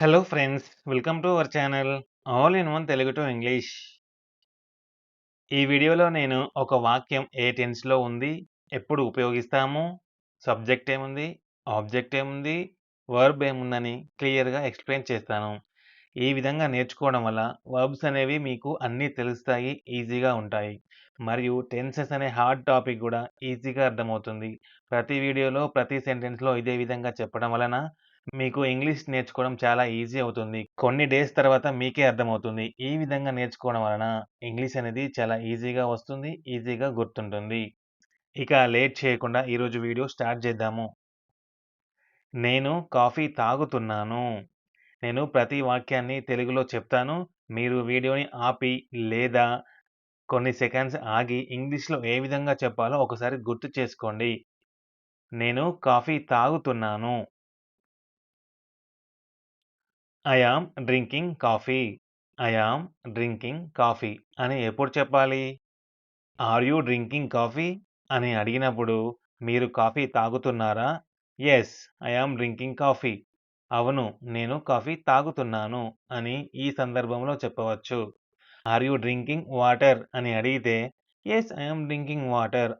Hello friends welcome to our channel all in one Telugu to English ఈ వీడియోలో నేను ఒక వాక్యం ఏ టెన్స్లో ఉంది ఎప్పుడు ఉపయోగిస్తాము సబ్జెక్ట్ ఏముంది ఆబ్జెక్ట్ ఏముంది వర్బ్ ఏముందని క్లియర్గా ఎక్స్ప్లెయిన్ చేస్తాను. ఈ విధంగా నేర్చుకోవడం వల్ల వర్బ్స్ అనేవి మీకు అన్నీ తెలుస్తాయి ఈజీగా ఉంటాయి. మరియు టెన్సెస్ అనే హార్డ్ టాపిక్ కూడా ఈజీగా అర్థమవుతుంది. ప్రతి వీడియోలో ప్రతి సెంటెన్స్లో ఇదే విధంగా చెప్పడం వలన మీకు ఇంగ్లీష్ నేర్చుకోవడం చాలా ఈజీ అవుతుంది. కొన్ని డేస్ తర్వాత మీకే అర్థమవుతుంది. ఈ విధంగా నేర్చుకోవడం వలన ఇంగ్లీష్ అనేది చాలా ఈజీగా వస్తుంది ఈజీగా గుర్తుంటుంది. ఇక లేట్ చేయకుండా ఈరోజు వీడియో స్టార్ట్ చేద్దాము. నేను కాఫీ తాగుతున్నాను. నేను ప్రతి వాక్యాన్ని తెలుగులో చెప్తాను. మీరు వీడియోని ఆపి లేదా కొన్ని సెకండ్స్ ఆగి ఇంగ్లీష్లో ఏ విధంగా చెప్పాలో ఒకసారి గుర్తు చేసుకోండి. నేను కాఫీ తాగుతున్నాను. I am drinking coffee I am drinking coffee అని ఎప్పుడు చెప్పాలి? ఆర్ యూ డ్రింకింగ్ కాఫీ అని అడిగినప్పుడు మీరు coffee తాగుతున్నారా? Yes I am drinking coffee అవును నేను కాఫీ తాగుతున్నాను అని ఈ సందర్భంలో చెప్పవచ్చు. ఆర్ యూ డ్రింకింగ్ వాటర్ అని అడిగితే yes I am drinking water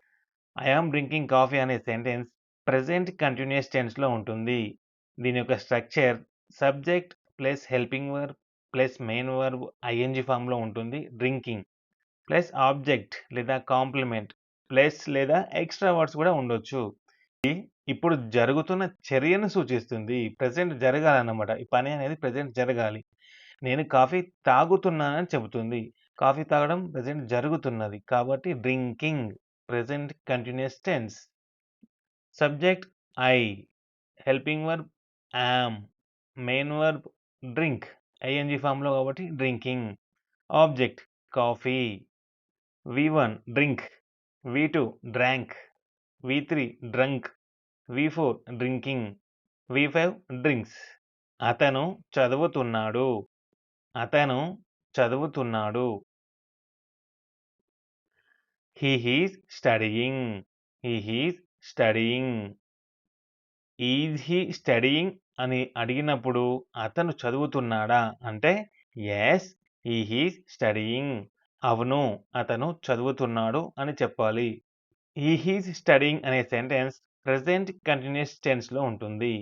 I am drinking coffee అనే సెంటెన్స్ ప్రజెంట్ కంటిన్యూస్ టెన్స్లో ఉంటుంది. దీని యొక్క structure subject plus helping verb plus main verb ING ఫామ్లో ఉంటుంది. డ్రింకింగ్ ప్లస్ ఆబ్జెక్ట్ లేదా కాంప్లిమెంట్ ప్లస్ లేదా ఎక్స్ట్రా వర్డ్స్ కూడా ఉండొచ్చు. ఇది ఇప్పుడు జరుగుతున్న చర్యను సూచిస్తుంది. ప్రజెంట్ జరగాలన్నమాట. ఈ పని అనేది ప్రజెంట్ జరగాలి. నేను కాఫీ తాగుతున్నానని చెబుతుంది. కాఫీ తాగడం ప్రజెంట్ జరుగుతున్నది. కాబట్టి drinking present continuous tense. Subject I helping verb am main verb drink. ING ఫామ్లో కాబట్టి drinking. Object coffee. V one drink. V two drank. V three drunk. V four drinking. V five drinks. అతను చదువుతున్నాడు. అతను చదువుతున్నాడు. He he's studying. He he's studying. Is he studying? అని అడిగినప్పుడు అతను చదువుతున్నాడా అంటే ఎస్ ఈ హీస్ స్టడీయింగ్ అవును అతను చదువుతున్నాడు అని చెప్పాలి. ఈ హీస్ స్టడీయింగ్ అనే సెంటెన్స్ ప్రజెంట్ కంటిన్యూస్ టెన్స్లో ఉంటుంది.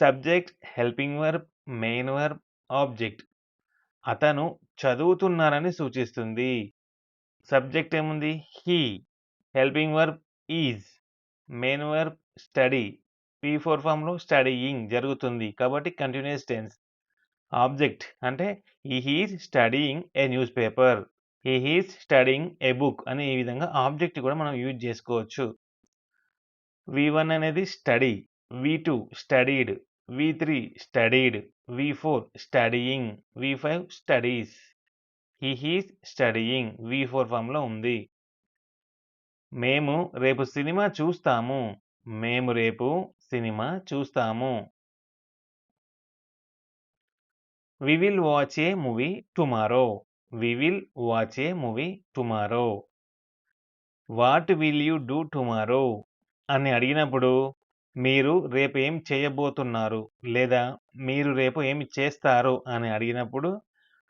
Subject helping verb main verb object అతను చదువుతున్నారని సూచిస్తుంది. సబ్జెక్ట్ ఏముంది? He helping verb is main verb study V four ఫామ్లో స్టడీయింగ్ జరుగుతుంది కాబట్టి కంటిన్యూస్ టెన్స్ ఆబ్జెక్ట్ అంటే ఈ he's studying a news paper ఈ హీస్ స్టడీయింగ్ ఏ బుక్ అని ఈ విధంగా ఆబ్జెక్ట్ కూడా మనం యూజ్ చేసుకోవచ్చు. వి వన్ అనేది study V two studied V three studied V four studying V five studies ఈ హీస్ స్టడీయింగ్ వి ఫోర్ ఫామ్లో ఉంది. మేము రేపు సినిమా చూస్తాము. మేము రేపు సినిమా చూస్తాము. We will watch a movie tomorrow we will watch a movie tomorrow what will you do tomorrow అని అడిగినప్పుడు మీరు రేపు ఏం చేయబోతున్నారు? లేదా మీరు రేపు ఏమి చేస్తారు? అని అడిగినప్పుడు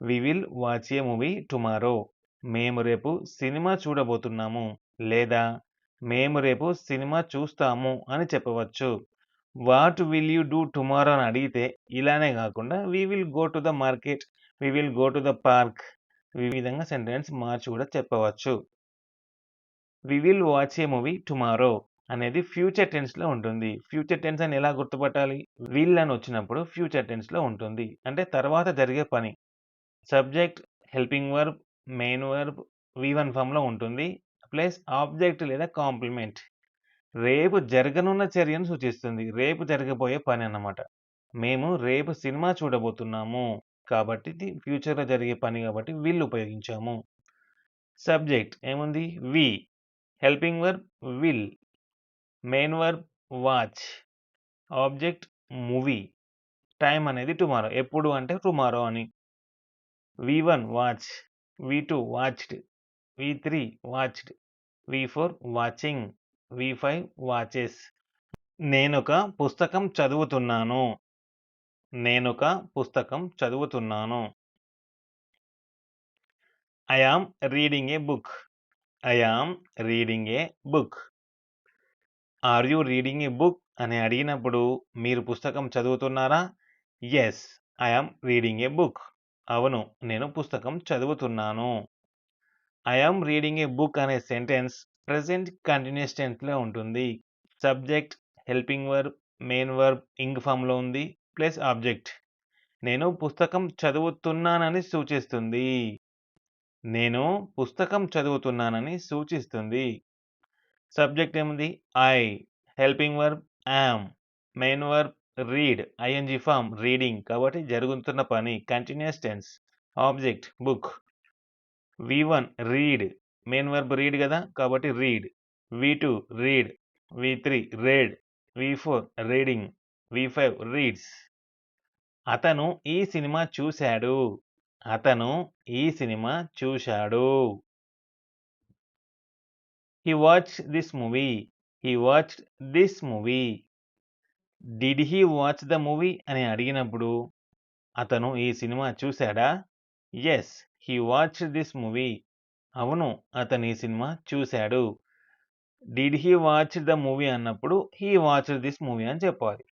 we will watch a movie tomorrow మేము రేపు సినిమా చూడబోతున్నాము. లేదా మేము రేపు సినిమా చూస్తాము అని చెప్పవచ్చు. What will you do tomorrow అని అడిగితే ఇలానే కాకుండా we will go to the market we will go to the park ఈ విధంగా సెంటెన్స్ మార్చి కూడా చెప్పవచ్చు. We will watch a movie tomorrow అనేది ఫ్యూచర్ టెన్స్లో ఉంటుంది. ఫ్యూచర్ టెన్స్ అని ఎలా గుర్తుపట్టాలి? విల్ అని వచ్చినప్పుడు ఫ్యూచర్ టెన్స్లో ఉంటుంది. అంటే తర్వాత జరిగే పని. Subject helping verb main verb V one ఫామ్లో ఉంటుంది. ప్లస్ ఆబ్జెక్ట్ లేదా కాంప్లిమెంట్. రేపు జరగనున్న చర్యను సూచిస్తుంది. రేపు జరగబోయే పని అన్నమాట. మేము రేపు సినిమా చూడబోతున్నాము కాబట్టి ఇది ఫ్యూచర్లో జరిగే పని కాబట్టి విల్ ఉపయోగించాము. సబ్జెక్ట్ ఏముంది? We. Helping verb will. Main verb watch. Object movie. Time అనేది టుమారో. ఎప్పుడు అంటే టుమారో అని. V one watch. V two watched. V three watched V four watching V five watches నేనొక పుస్తకం చదువుతున్నాను నేనొక పుస్తకం చదువుతున్నాను. I am reading a book. I am reading a book. Are you reading a book అని అడిగినప్పుడు మీరు పుస్తకం చదువుతున్నారా? Yes I am reading a book. అవును. నేను పుస్తకం చదువుతున్నాను. I am reading a book అనే సెంటెన్స్ ప్రజెంట్ కంటిన్యూస్ టెన్స్‌లో ఉంటుంది. Subject, helping verb, main verb ING ఫార్మ్‌లో ఉంది. Plus object. నేను పుస్తకం చదువుతున్నానని సూచిస్తుంది. నేను పుస్తకం చదువుతున్నానని సూచిస్తుంది. సబ్జెక్ట్ ఏముంది? I. Helping verb am. Main verb read. ING form reading. కాబట్టి జరుగుతున్న పని continuous tense. Object book. V one read. Main verb read కదా కాబట్టి read. V two read. V three read V four reading. V five reads. అతను ఈ సినిమా చూశాడు. అతను ఈ సినిమా చూశాడు. He watch this movie. He watch this movie. Did he watch the movie అని అడిగినప్పుడు అతను ఈ సినిమా చూశాడా? Yes he watch this movie. అవును. అతను ఈ సినిమా చూశాడు. Did he watch the movie అన్నప్పుడు హీ వాచ్ దిస్ మూవీ అని చెప్పాలి.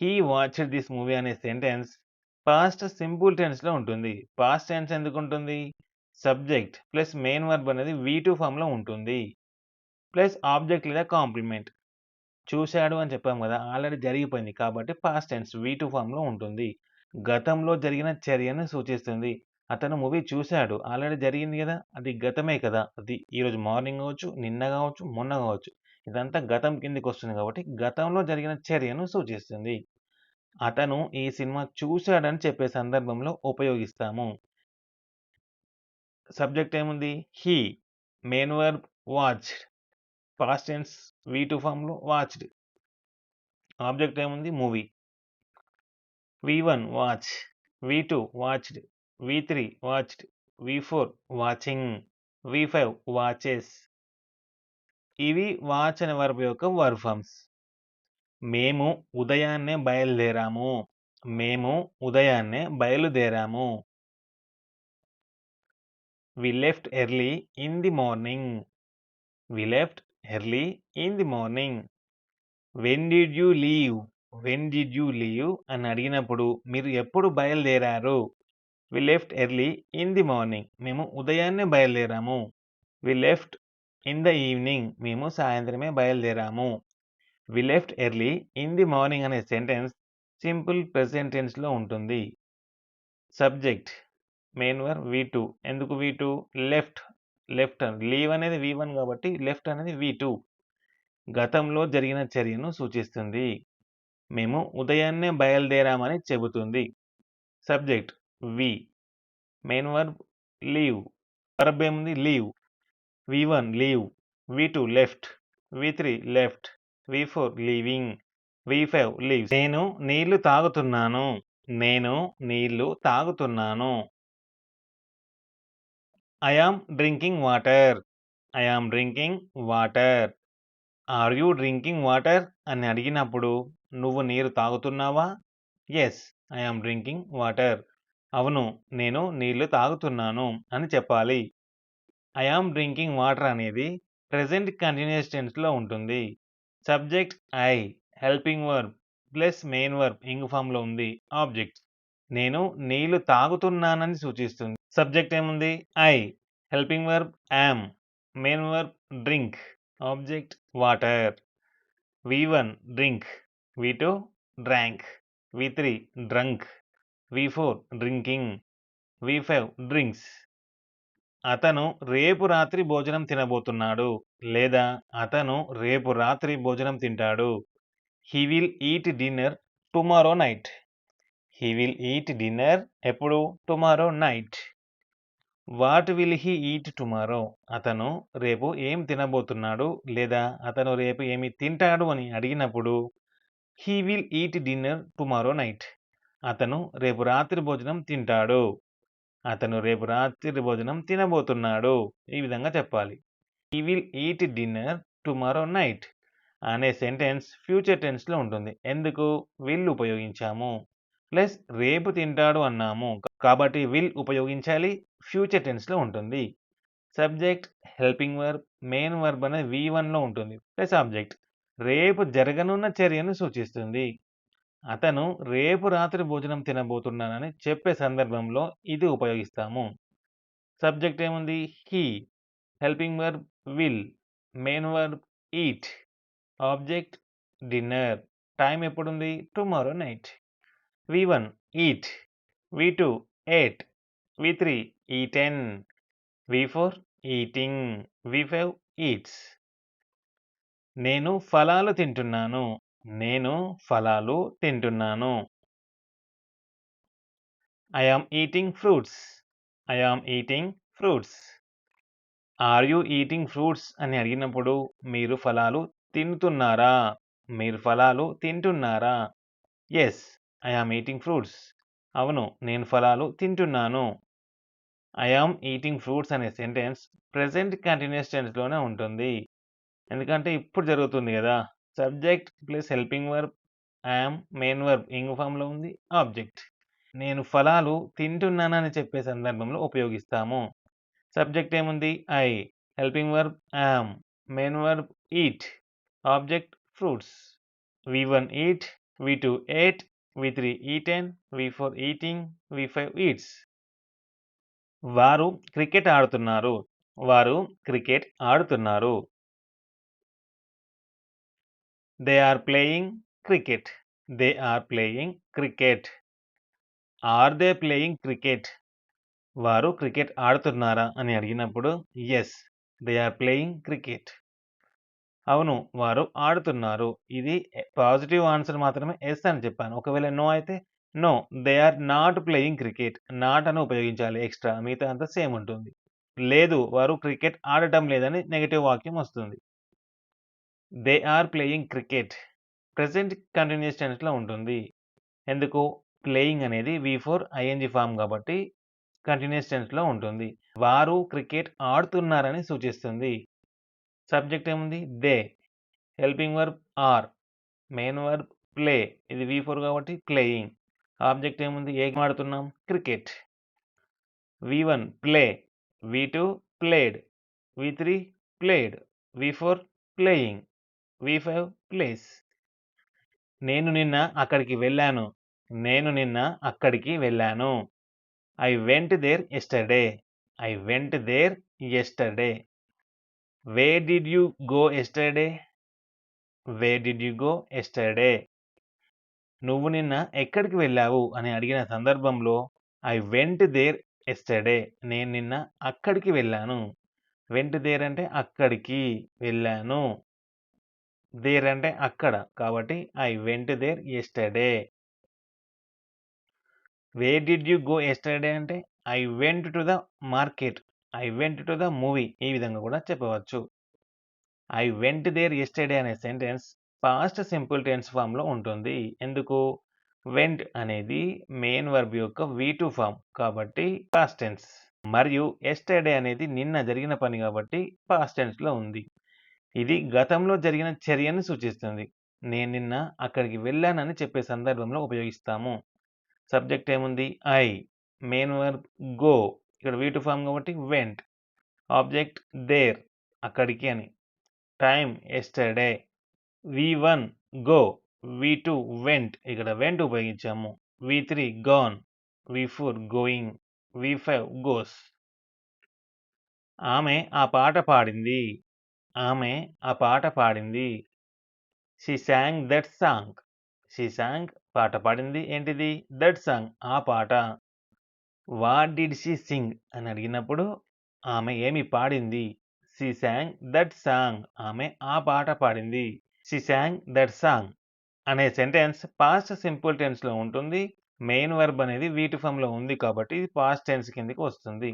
హీ వాచ్డ్ దిస్ మూవీ అనే సెంటెన్స్ పాస్ట్ సింపుల్ టెన్స్‌లో ఉంటుంది. పాస్ట్ టెన్స్ ఎందుకుంటుంది? సబ్జెక్ట్ ప్లస్ మెయిన్ వర్బ్ అనేది వీ టూ ఫామ్లో ఉంటుంది. ప్లస్ ఆబ్జెక్ట్ లేదా కాంప్లిమెంట్. చూశాడు అని చెప్పాం కదా ఆల్రెడీ జరిగిపోయింది. కాబట్టి పాస్ట్ టెన్స్ వి2 ఫార్మ్‌లో ఉంటుంది. గతంలో జరిగిన చర్యను సూచిస్తుంది. అతను మూవీ చూశాడు. ఆల్రెడీ జరిగింది కదా అది గతమే కదా! అది ఈరోజు మార్నింగ్ కావచ్చు నిన్న కావచ్చు మొన్న కావచ్చు ఇదంతా గతం కిందికి వస్తుంది కాబట్టి గతంలో జరిగిన చర్యను సూచిస్తుంది. అతను ఈ సినిమా చూశాడని చెప్పే సందర్భంలో ఉపయోగిస్తాము. సబ్జెక్ట్ ఏముంది? He main verb watched. Past tense వి2 ఫార్మ్‌లో watched. Object ఏముంది? Movie. V one watch. వి2 watched. వి3 watched. వి4 watching. V five watches. ఇవి వాచ్ అనే వర్బ్ యొక్క వర్బ్ మేము ఉదయాన్నే బయలుదేరాము. మేము ఉదయాన్నే బయలుదేరాము. We left early in the morning. We left early in the morning. When did you leave? When did you leave అని అడిగినప్పుడు మీరు ఎప్పుడు బయలుదేరారు? We left early in the morning. మేము ఉదయాన్నే బయలుదేరాము. We left in the evening. మేము సాయంత్రమే బయలుదేరాము. We left early in the morning అనే సెంటెన్స్ సింపుల్ ప్రెసెంటెన్స్లో ఉంటుంది. Subject main verb V two ఎందుకు వి2? లెఫ్ట్. లెఫ్ట్ లీవ్ అనేది వి1 కాబట్టి లెఫ్ట్ అనేది వి2. గతంలో జరిగిన చర్యను సూచిస్తుంది. మేము ఉదయాన్నే బయలుదేరామని చెబుతుంది. Subject we. Main verb leave. Verb ఏముంది? Leave. V one leave. V two left. V three left. V four leaving. V five leave నేను నీళ్ళు తాగుతున్నాను. నేను నీళ్ళు తాగుతున్నాను. I am drinking water. I am drinking water. Are you drinking water అని అడిగినప్పుడు నువ్వు నీరు తాగుతున్నావా? Yes I am drinking water. అవును. నేను నీళ్ళు తాగుతున్నాను అని చెప్పాలి. ఐ యామ్ డ్రింకింగ్ వాటర్ అనేది ప్రెజెంట్ కంటిన్యూయస్ టెన్స్‌లో ఉంటుంది. Subject I. Helping verb plus main verb ing ఫార్మ్‌లో ఉంది. ఆబ్జెక్ట్. నేను నీళ్ళు తాగుతున్నానని సూచిస్తుంది. సబ్జెక్ట్ ఏముంది? I. Helping verb am. Main verb drink. Object water. V one drink. V two drank. V three drunk. V four drinking. V five drinks. అతను రేపు రాత్రి భోజనం తినబోతున్నాడు. లేదా అతను రేపు రాత్రి భోజనం తింటాడు. He will eat dinner tomorrow night. He will eat dinner ఎప్పుడు? Tomorrow night. What will he eat tomorrow? అతను రేపు ఏం తినబోతున్నాడు? లేదా అతను రేపు ఏమి తింటాడు అని అడిగినప్పుడు he will eat dinner tomorrow night. అతను రేపు రాత్రి భోజనం తింటాడు. అతను రేపు రాత్రి భోజనం తినబోతున్నాడు. ఈ విధంగా చెప్పాలి. He will eat dinner tomorrow night అనే సెంటెన్స్ ఫ్యూచర్ టెన్స్‌లో ఉంటుంది. ఎందుకు? విల్ ఉపయోగించాము. ప్లస్ రేపు తింటాడు అన్నాము. కాబట్టి విల్ ఉపయోగించాలి. ఫ్యూచర్ టెన్స్‌లో ఉంటుంది. Subject, helping verb, main verb అనేది వి1లో ఉంటుంది. Plus object. రేపు జరగనున్న చర్యను సూచిస్తుంది. అతను రేపు రాత్రి భోజనం తినబోతున్నానని చెప్పే సందర్భంలో ఇది ఉపయోగిస్తాము. సబ్జెక్ట్ ఏముంది? He. Helping verb will. Main verb eat. Object dinner. Time ఎప్పుడుంది? Tomorrow night. V one eat. V two ate V three eaten V four eating. V five eats. నేను ఫలాలు తింటున్నాను. నేను ఫలాలు తింటున్నాను. I am eating fruits. I am eating fruits. Are you eating fruits అని అడిగినప్పుడు మీరు ఫలాలు తింటున్నారా? మీరు ఫలాలు తింటున్నారా? Yes I am eating fruits. అవును. నేను ఫలాలు తింటున్నాను. ఐ యామ్ ఈటింగ్ ఫ్రూట్స్ అనే సెంటెన్స్ ప్రెజెంట్ కంటిన్యూస్ టెన్స్‌లోనే ఉంటుంది. ఎందుకంటే ఇప్పుడు జరుగుతుంది కదా subject plus helping verb am main verb ing ఫామ్లో ఉంది. ఆబ్జెక్ట్. నేను ఫలాలు తింటున్నానని చెప్పే సందర్భంలో ఉపయోగిస్తాము. సబ్జెక్ట్ ఏముంది? I. Helping verb am. Main verb eat. Object fruits. V one eat. V two ate V three eaten. వి4 eating. V five eats. వారు cricket ఆడుతున్నారు. వారు క్రికెట్ ఆడుతున్నారు. They are playing cricket. They are playing cricket. Are they playing cricket? వారు cricket ఆడుతున్నారా అని అడిగినప్పుడు yes they are playing cricket. అవును. వారు ఆడుతున్నారు. ఇది పాజిటివ్ ఆన్సర్ మాత్రమే ఎస్ అని చెప్పాను. ఒకవేళ నో అయితే no. They are not playing cricket. Not అని ఉపయోగించాలి ఎక్స్‌ట్రా. మిగతా అంతా సేమ్ ఉంటుంది. లేదు వారు క్రికెట్ ఆడటం లేదని నెగిటివ్ వాక్యం వస్తుంది. They are playing cricket. Present continuous టెన్స్‌లో ఉంటుంది. ఎందుకు? ప్లేయింగ్ అనేది వీ ఫోర్ ఐఎన్జి ఫార్మ్ కాబట్టి కంటిన్యూస్ టెన్స్‌లో ఉంటుంది. వారు క్రికెట్ ఆడుతున్నారని సూచిస్తుంది. సబ్జెక్ట్ ఏముంది? They. Helping verb are. Main verb play. ఇది వి4 కాబట్టి ప్లేయింగ్. ఆబ్జెక్ట్ ఏముంది? ఏం ఆడుతున్నాం? Cricket. V one play. V two played. V three played. V four playing. V five plays. నేను నిన్న అక్కడికి వెళ్ళాను. నేను నిన్న అక్కడికి వెళ్ళాను. I went there yesterday I went there yesterday where did you go yesterday where did you go yesterday నువ్వు నిన్న ఎక్కడికి వెళ్ళావు అని అడిగిన సందర్భంలో ఐ వెంట్ దేర్ ఎస్టర్డే నేను నిన్న అక్కడికి వెళ్ళాను. వెంట్ దేర్ అంటే అక్కడికి వెళ్ళాను. దేర్ అంటే అక్కడ. కాబట్టి I went there yesterday where did you go yesterday అంటే I went to the market. I went to the movie. ఈ విధంగా కూడా చెప్పవచ్చు. ఐ వెంట్ దేర్ ఎస్టర్డే అనే సెంటెన్స్ పాస్ట్ సింపుల్ టెన్స్ ఫార్మ్‌లో ఉంటుంది. ఎందుకు? వెంట్ అనేది మెయిన్ వర్బ్ యొక్క వీ టూ ఫామ్ కాబట్టి పాస్ట్ టెన్స్. మరియు ఎస్టర్డే అనేది నిన్న జరిగిన పని కాబట్టి పాస్ట్ టెన్స్‌లో ఉంది. ఇది గతంలో జరిగిన చర్యను సూచిస్తుంది. నేను నిన్న అక్కడికి వెళ్ళానని చెప్పే సందర్భంలో ఉపయోగిస్తాము. సబ్జెక్ట్ ఏముంది? ఐ. Main verb go. ఇక్కడ వి2 ఫార్మ్ కాబట్టి వెంట్. Object there. అక్కడికి అని. Time yesterday. వి1 గో. వి2 వెంట్. ఇక్కడ వెంట్ ఉపయోగించాము. వి3 gone. వి4 going. V five goes. ఆమె ఆ పాట పాడింది. ఆమె ఆ పాట పాడింది. She sang that song. She song పాట పాడింది. ఏంటిది? దట్ సాంగ్ ఆ పాట. వాట్ డిడ్ షీ సింగ్ అని అడిగినప్పుడు ఆమె ఏమి పాడింది? She sang that song. ఆమె ఆ పాట పాడింది. షీ సాంగ్ దట్ సాంగ్ అనే సెంటెన్స్ పాస్ట్ సింపుల్ టెన్స్‌లో ఉంటుంది. మెయిన్ వర్బ్ అనేది వీటి ఫామ్లో ఉంది కాబట్టి ఇది పాస్ట్ టెన్స్ కిందకి వస్తుంది.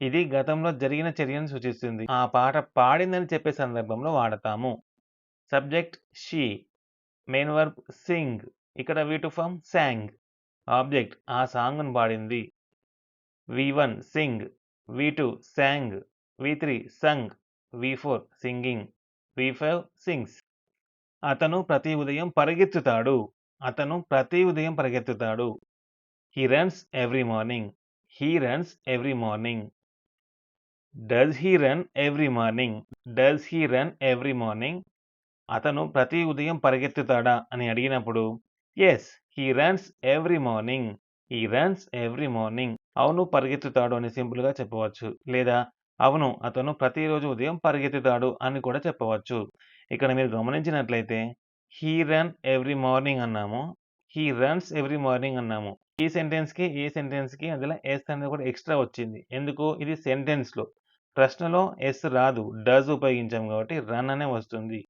ఇది గతంలో జరిగిన చర్యను సూచిస్తుంది. ఆ పాట పాడిందని చెప్పే సందర్భంలో వాడతాము. Subject she. Main verb sing. ఇక్కడ V two form sang object ఆ సాంగ్‌ను పాడింది. V one sing. V two sang V three sung. V four singing. V five sings. అతను ప్రతి ఉదయం పరిగెత్తుతాడు. అతను ప్రతి ఉదయం పరిగెత్తుతాడు. He runs every morning he runs every morning does he run every morning does he run every morning అతను ప్రతి ఉదయం పరిగెత్తుతాడా అని అడిగినప్పుడు yes he runs every morning he runs every morning అవును పరిగెత్తుతాడు అని సింపుల్గా చెప్పవచ్చు. లేదా అవును అతను ప్రతిరోజు ఉదయం పరిగెత్తుతాడు అని కూడా చెప్పవచ్చు. ఇక్కడ మీరు గమనించినట్లయితే హీ రన్ ఎవ్రీ మార్నింగ్ అన్నాము. హీ రన్స్ ఎవ్రీ మార్నింగ్ అన్నాము. ఈ సెంటెన్స్కి ఈ సెంటెన్స్కి అందులో ఎస్ అనేది కూడా ఎక్స్ట్రా వచ్చింది. ఎందుకు? ఇది సెంటెన్స్లో. ప్రశ్నలో ఎస్ రాదు. డజ్ ఉపయోగించాం కాబట్టి రన్ అనే వస్తుంది.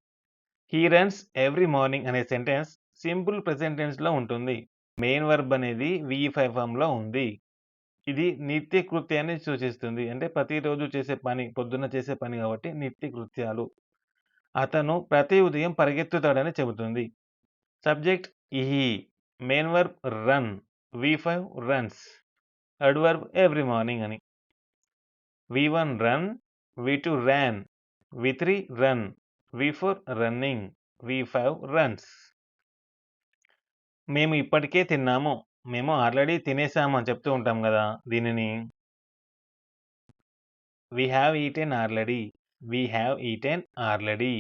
హీ రన్స్ ఎవ్రీ మార్నింగ్ అనే సెంటెన్స్ సింపుల్ ప్రెసెంట్ టెన్స్లో ఉంటుంది. మెయిన్ వర్బ్ అనేది వి ఫైవ్ ఫామ్లో ఉంది. ఇది నిత్య కృత్యాన్ని సూచిస్తుంది. అంటే ప్రతిరోజు చేసే పని పొద్దున్న చేసే పని కాబట్టి నిత్య కృత్యాలు. అతను ప్రతి ఉదయం పరిగెత్తుతాడని చెబుతుంది. Subject he main verb run V five runs adverb every morning అని V one run V two ran V three run V four running V five runs మేము ఇప్పటికే తిన్నాము. మేము ఆల్రెడీ తినేసాము అని చెప్తూ ఉంటాం కదా దీనిని. We have eaten already we have eaten already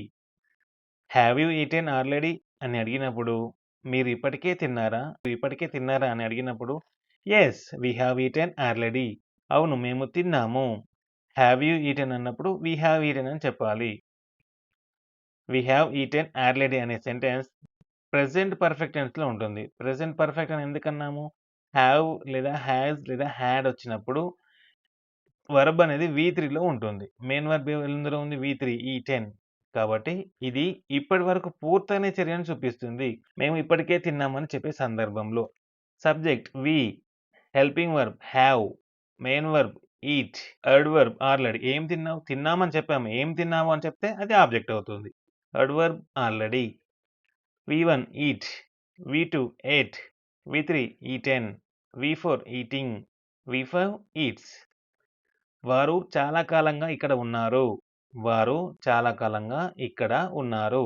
have you eaten already అని అడిగినప్పుడు మీరు ఇప్పటికే తిన్నారా? మీరు ఇప్పటికే తిన్నారా? అని అడిగినప్పుడు yes we have eaten already అవును మేము తిన్నాము. హ్యావ్ యూ ఈటెన్ అన్నప్పుడు వీ హ్యావ్ ఈటెన్ అని చెప్పాలి. వి హ్యావ్ ఈటెన్ ఆర్లెడీ అనే సెంటెన్స్ ప్రెజెంట్ పర్ఫెక్ట్ టెన్స్లో ఉంటుంది. ప్రెజెంట్ పర్ఫెక్ట్ అని ఎందుకన్నాము హ్యావ్ లేదా హ్యాజ్ లేదా హ్యాడ్ వచ్చినప్పుడు వర్బ్ అనేది వి త్రీలో ఉంటుంది. మెయిన్ వర్బ్ ఎందులో ఉంది? వి త్రీ ఈ టెన్ కాబట్టి ఇది ఇప్పటి వరకు పూర్తయిన చర్యను చూపిస్తుంది. మేము ఇప్పటికే తిన్నామని చెప్పే సందర్భంలో. Subject we helping verb have main verb eat adverb already ఏం తిన్నావు? తిన్నామని చెప్పాము. ఏం తిన్నాము అని చెప్తే అది ఆబ్జెక్ట్ అవుతుంది. Adverb already V one eat V two ate V three eaten V four eating V five eats వారు చాలా కాలంగా ఇక్కడ ఉన్నారు. వారు చాలా కాలంగా ఇక్కడ ఉన్నారు.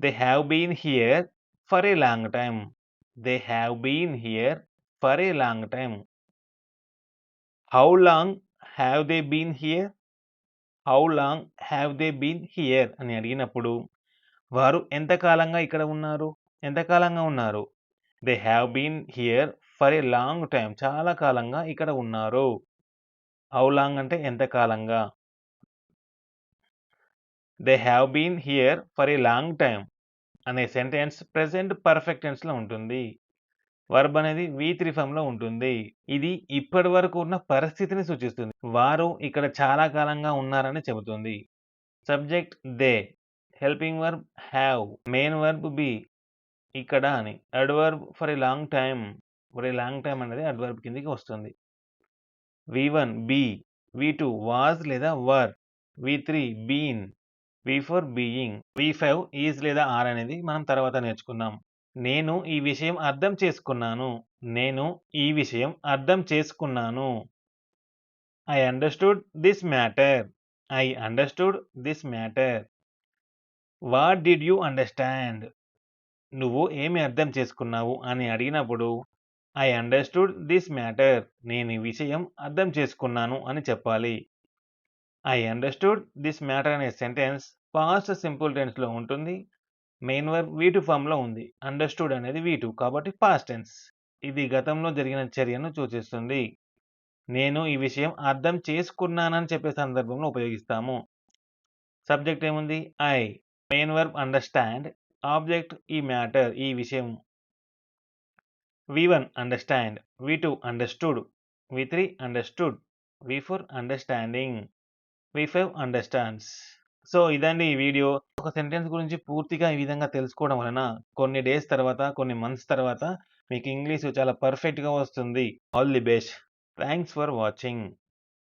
They have been here for a long time they have been here for a long time how long have they been here how long have they been here అని అడిగినప్పుడు వారు ఎంతకాలంగా ఇక్కడ ఉన్నారు? ఎంతకాలంగా ఉన్నారు? They have been here for a long time చాలా కాలంగా ఇక్కడ ఉన్నారు. హౌ లాంగ్ అంటే ఎంతకాలంగా they have been here for a long time అనే సెంటెన్స్ ప్రజెంట్ పర్ఫెక్ట్ టెన్స్లో ఉంటుంది. వర్బ్ అనేది వి త్రీ ఫామ్లో ఉంటుంది. ఇది ఇప్పటి వరకు ఉన్న పరిస్థితిని సూచిస్తుంది. వారు ఇక్కడ చాలా కాలంగా ఉన్నారని చెబుతుంది. Subject they helping verb have main verb be ఇక్కడ అని. Adverb for a long time for a long time అనేది అడ్వర్బ్ కిందికి వస్తుంది. V one be V two was లేదా were V three been V four being. V five is లేదా are అనేది మనం తర్వాత నేర్చుకున్నాం. నేను ఈ విషయం అర్థం చేసుకున్నాను. నేను ఈ విషయం అర్థం చేసుకున్నాను. I understood this matter I understood this matter what did you understand నువ్వు ఏమి అర్థం చేసుకున్నావు అని అడిగినప్పుడు ఐ అండర్స్టూడ్ దిస్ మ్యాటర్ నేను ఈ విషయం అర్థం చేసుకున్నాను అని చెప్పాలి. ఐ అండర్స్టూడ్ దిస్ మ్యాటర్ అనే సెంటెన్స్ పాస్ట్ సింపుల్ టెన్స్లో ఉంటుంది. మెయిన్ వర్బ్ వీటు ఫామ్లో ఉంది. అండర్స్టూడ్ అనేది వీటు కాబట్టి పాస్ట్ టెన్స్ ఇది గతంలో జరిగిన చర్యను సూచిస్తుంది. నేను ఈ విషయం అర్థం చేసుకున్నానని చెప్పే సందర్భంలో ఉపయోగిస్తాము. సబ్జెక్ట్ ఏముంది? I main verb understand object ఈ మ్యాటర్ ఈ విషయం. V one understand V two understood V three understood V four understanding V five understands so ఇదండి ఈ వీడియో ఒక సెంటెన్స్ గురించి పూర్తిగా ఈ విధంగా తెలుసుకోవడం వలన కొన్ని డేస్ తర్వాత కొన్ని మంత్స్ తర్వాత మీకు ఇంగ్లీష్ చాలా పర్ఫెక్ట్గా వస్తుంది. All the best thanks for watching